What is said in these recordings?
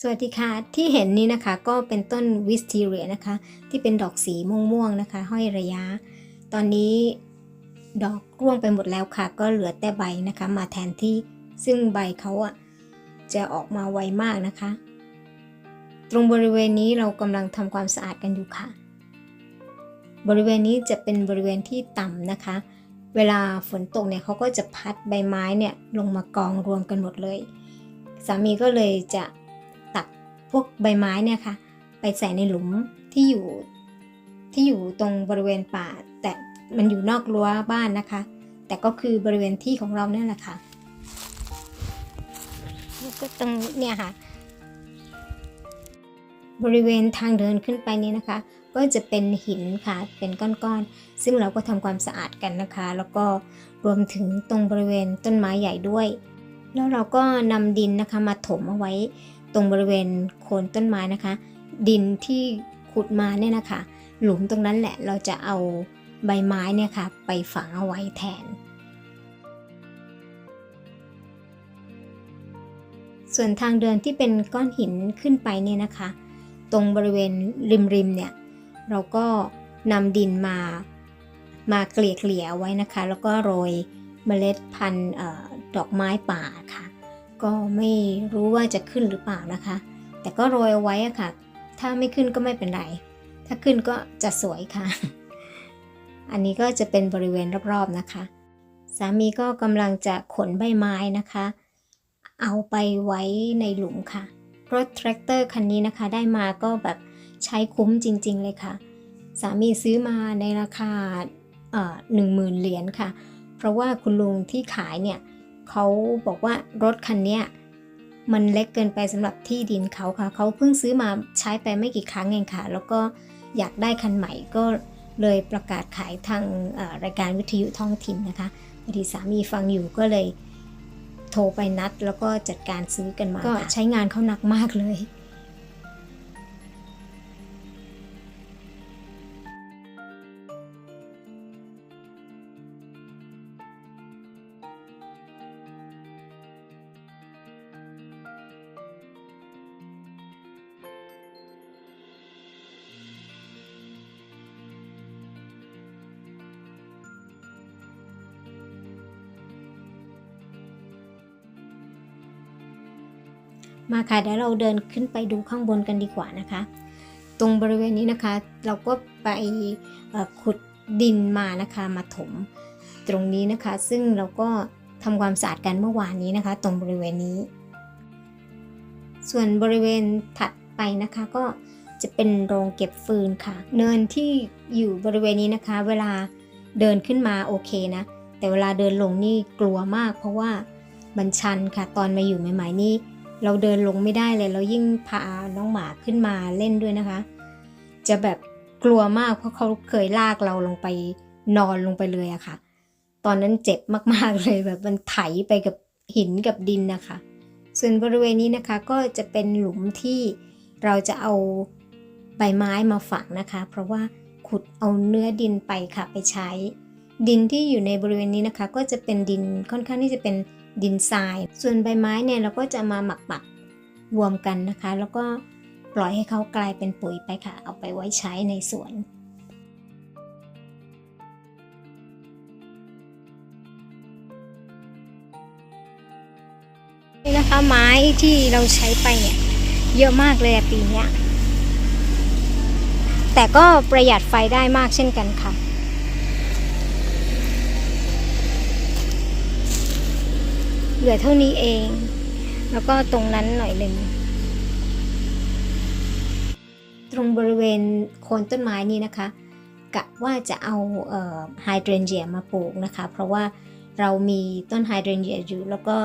สวัสดีค่ะ ที่เห็นนี้นะคะก็เป็นต้นวิสทีเรียนะคะ ที่เป็นดอกสีม่วงๆนะคะ ห้อยระยะ ตอนนี้ดอกร่วงไปหมดแล้วค่ะ ก็เหลือแต่ใบนะคะ มาแทนที่ซึ่งใบเขาอะจะออกมาไวมากนะคะ ตรงบริเวณนี้เรากำลังทำความสะอาดกันอยู่ค่ะ บริเวณนี้จะเป็นบริเวณที่ต่ำนะคะ เวลาฝนตกเนี่ยเขาก็จะพัดใบไม้เนี่ยลงมากองรวมกันหมดเลย สามีก็เลยจะ วกใบไม้เนี่ยค่ะ ไปใส่ในหลุมที่อยู่ที่อยู่ตรงบริเวณป่า แต่มันอยู่นอกรั้วบ้านนะคะ แต่ก็คือบริเวณที่ของเราเนี่ยแหละค่ะก็ตรงเนี่ยค่ะ บริเวณทางเดินขึ้นไปนี้นะคะ ก็จะเป็นหินค่ะเป็นก้อนๆซึ่งเราก็ทำความสะอาดกันนะคะ แล้วก็รวมถึงตรงบริเวณต้นไม้ใหญ่ด้วย แล้วเราก็นำดินนะคะมาถมเอาไว้ ตรงบริเวณโคนต้นไม้นะคะ ดินที่ขุดมาเนี่ยนะคะ หลุมตรงนั้นแหละเราจะเอาใบไม้เนี่ยค่ะไปฝังเอาไว้แทน ส่วนทางเดินที่เป็นก้อนหินขึ้นไปเนี่ยนะคะ ตรงบริเวณริมๆเนี่ยเราก็นำดินมามาเกลี่ยเกลี่ยไว้นะคะ แล้วก็โรยเมล็ดพันธุ์ดอกไม้ป่าค่ะ ก็ไม่รู้ว่าจะขึ้นหรือเปล่านะคะ แต่ก็โรยเอาไว้อะค่ะ ถ้าไม่ขึ้นก็ไม่เป็นไร ถ้าขึ้นก็จะสวยค่ะ อันนี้ก็จะเป็นบริเวณรอบๆนะคะ สามีก็กำลังจะขนใบไม้นะคะ เอาไปไว้ในหลุมค่ะ รถแทรกเตอร์คันนี้นะคะ ได้มาก็แบบใช้คุ้มจริง ๆ เลยค่ะ สามีซื้อมาในราคาหนึ่งหมื่นเหรียญค่ะ เพราะว่าคุณลุงที่ขายเนี่ยเเขาบอกว่ารถคันนี้มันเล็กเกินไปสำหรับที่ดินเขาค่ะ เขาเพิ่งซื้อมาใช้ไปไม่กี่ครั้งเองค่ะ แล้วก็อยากได้คันใหม่ก็เลยประกาศขายทางรายการวิทยุท้องถิ่นนะคะพอดีสามีฟังอยู่ก็เลยโทรไปนัด แล้วก็จัดการซื้อกันมาก็ใช้งานเขาหนักมากเลย มาค่ะเดี๋ยวเราเดินขึ้นไปดูข้างบนกันดีกว่านะคะ ตรงบริเวณนี้นะคะ เราก็ไปขุดดินมานะคะมาถมตรงนี้นะคะ ซึ่งเราก็ทำความสะอาดกันเมื่อวานนี้นะคะ ตรงบริเวณนี้ ส่วนบริเวณถัดไปนะคะก็จะเป็นโรงเก็บฟืนค่ะ เนินที่อยู่บริเวณนี้นะคะ เวลาเดินขึ้นมาโอเคนะ แต่เวลาเดินลงนี่กลัวมาก เพราะว่ามันชันค่ะ ตอนมาอยู่ใหม่ๆนี่ เราเดินลงไม่ได้เลยแล้วยิ่งพาน้องหมาขึ้นมาเล่นด้วยนะคะ จะแบบกลัวมากเพราะเขาเคยลากเราลงไปนอนลงไปเลยอะค่ะ ตอนนั้นเจ็บมากๆเลยแบบมันไถไปกับหินกับดินนะคะ ส่วนบริเวณนี้นะคะก็จะเป็นหลุมที่เราจะเอาใบไม้มาฝังนะคะ เพราะว่าขุดเอาเนื้อดินไปค่ะไปใช้ ดินที่อยู่ในบริเวณนี้นะคะ ก็จะเป็นดินค่อนข้างที่จะเป็น ดินทราย ส่วนใบไม้เนี่ยเราก็จะมาหมักปักรวมกันนะคะ แล้วก็ปล่อยให้เขากลายเป็นปุ๋ยไปค่ะ เอาไปไว้ใช้ในสวนนี่นะคะไม้ที่เราใช้ไปเนี่ย เยอะมากเลยปีนี้แต่ก็ประหยัดไฟได้มากเช่นกันค่ะ เหลือเท่านี้เอง แล้วก็ตรงนั้นหน่อยหนึ่ง ตรงบริเวณโคนต้นไม้นี้นะคะกะว่าจะเอาไฮเดรนเจียมาปลูกนะคะ เพราะว่าเรามีต้นไฮเดรนเจียอยู่ แล้วก็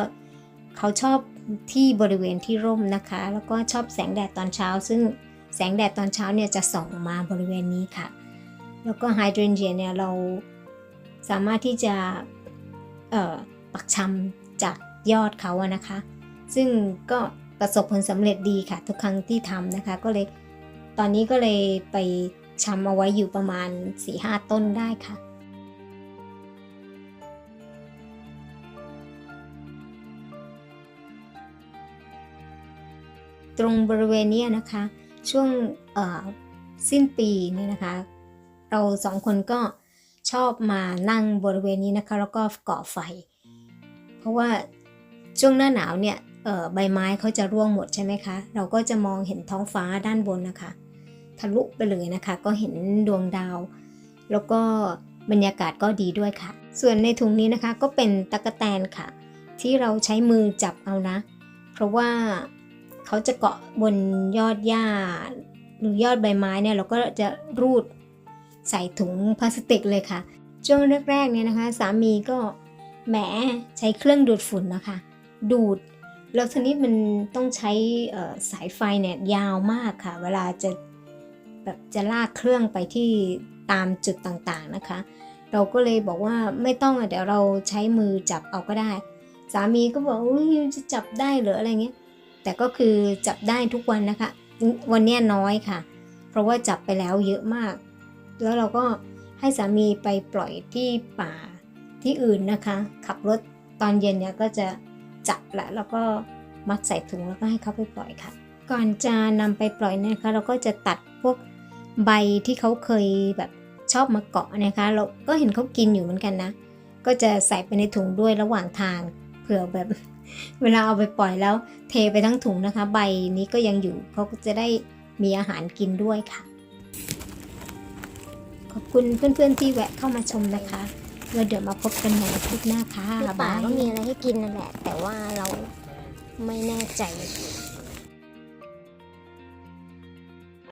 เขาชอบที่บริเวณที่ร่มนะคะ แล้วก็ชอบแสงแดดตอนเช้า ซึ่งแสงแดดตอนเช้าเนี่ยจะส่องมาบริเวณนี้ค่ะ แล้วก็ไฮเดรนเจียเนี่ยเราสามารถที่จะปักชำจาก ยอดเขาอะนะคะ ซึ่งก็ประสบผลสำเร็จดีค่ะ ทุกครั้งที่ทำนะคะ ก็เลยตอนนี้ก็เลยไปชำเอาไว้อยู่ประมาณ 4-5 ต้นได้ค่ะตรงบริเวณนี้นะคะ ช่วงสิ้นปีเนี่ยนะคะ เราสองคนก็ชอบมานั่งบริเวณนี้นะคะ แล้วก็ก่อไฟ เพราะว่า ช่วงหน้าหนาวเนี่ยใบไม้เขาจะร่วงหมดใช่ไหมคะ เราก็จะมองเห็นท้องฟ้าด้านบนนะคะ ทะลุไปเลยนะคะ ก็เห็นดวงดาว แล้วก็บรรยากาศก็ดีด้วยค่ะ ส่วนในถุงนี้นะคะก็เป็นตะกแตนค่ะ ที่เราใช้มือจับเอานะ เพราะว่าเขาจะเกาะบนยอดหญ้า หรือยอดใบไม้เนี่ยเราก็จะรูดใส่ถุงพลาสติกเลยค่ะ ช่วงแรกๆเนี่ยนะคะ สามีก็แหมใช้เครื่องดูดฝุ่นนะคะ ดูด แล้วทีนี้มันต้องใช้สายไฟเนี่ยยาวมากค่ะ เวลาจะแบบจะลากเครื่องไปที่ตามจุดต่างๆนะคะ เราก็เลยบอกว่าไม่ต้องเดี๋ยวเราใช้มือจับเอาก็ได้ สามีก็บอกอุ้ยจะจับได้เหรออะไรเงี้ยแต่ก็คือจับได้ทุกวันนะคะ วันนี้น้อยค่ะ เพราะว่าจับไปแล้วเยอะมาก แล้วเราก็ให้สามีไปปล่อยที่ป่าที่อื่นนะคะ ขับรถตอนเย็นเนี่ยก็จะ จับแหละแล้วก็มัดใส่ถุงแล้วก็ให้เขาไปปล่อยค่ะ ก่อนจะนำไปปล่อยนะคะ เราก็จะตัดพวกใบที่เขาเคยแบบชอบมาเกาะนะคะ เราก็เห็นเขากินอยู่เหมือนกันนะ ก็จะใส่ไปในถุงด้วยระหว่างทางเผื่อแบบ เวลาเอาไปปล่อยแล้วเทไปทั้งถุงนะคะ ใบนี้ก็ยังอยู่เขาก็จะได้มีอาหารกินด้วยค่ะ ขอบคุณเพื่อนๆที่แวะเข้ามาชมนะคะ แล้วเดี๋ยวมาพบกันใหม่ในคลิปหน้าค่ะในป่าก็มีอะไรให้กินนั่นแหละ แต่ว่าเราไม่แน่ใจ